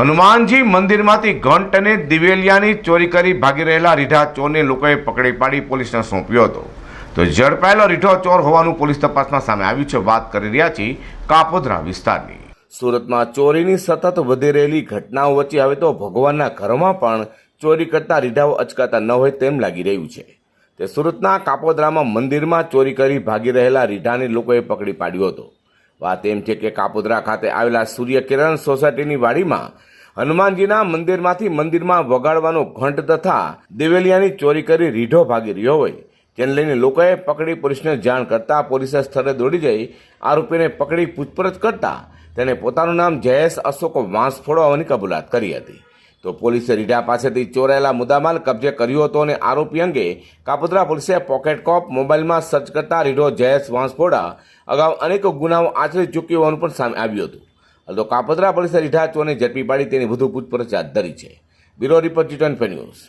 હનુમાનજી મંદિરમાંથી ઘંટ અને દિવેલિયાની ચોરી કરી ભાગી રહેલા રીઢા ચોરને લોકોએ પકડી પાડી પોલીસને સોંપ્યો હતો. તો ઝડપાયેલો રીઢો ચોર હોવાનું પોલીસ તપાસમાં સામે આવ્યું છે. વાત કરી રહ્યા છીએ કાપોદ્રા વિસ્તારની. સુરતમાં ચોરીની સતત વધી રહેલી ઘટનાઓ વચ્ચે હવે તો ભગવાનના ઘરમાં પણ ચોરી કરતા રીઢાઓ અચકાતા ન હોય તેમ લાગી રહ્યું છે. તે સુરતના કાપોદ્રામાં મંદિરમાં ચોરી કરી ભાગી રહેલા રીઢાને લોકોએ પકડી પાડ્યો હતો. વાત એમ છે કે કાપોદ્રા ખાતે આવેલા સૂર્યકિરણ સોસાયટીની વાડીમાં હનુમાનજીના મંદિરમાંથી મંદિરમાં વગાડવાનો ઘંટ તથા દેવેલિયાની ચોરી કરી રીઢો ભાગી રહ્યો હોય. તેને લઈને લોકોએ પકડી પોલીસને જાણ કરતા પોલીસે સ્થળે દોડી જઈ આરોપીને પકડી પૂછપરછ કરતા તેને પોતાનું નામ જયેશ અશોક વાંસફોડો હોવાની કબૂલાત કરી હતી. તો પોલીસે રીઢા પાસેથી ચોરાયેલા મુદ્દામાલ કબજે કર્યો હતો અને આરોપી અંગે કાપોદ્રા પોલીસે પોકેટ કોપ મોબાઈલમાં સર્ચ કરતા રીઢો જયેશ વાંસફોડા અગાઉ અનેક ગુનાઓ આચરી ચૂક્યો હોવાનું પણ સામે આવ્યું હતું. તો કાપોદ્રા પોલીસે રીઢા ચોરને ઝડપી પાડી તેની વધુ પૂછપરછ હાથ ધરી છે. Bureau report G twenty news.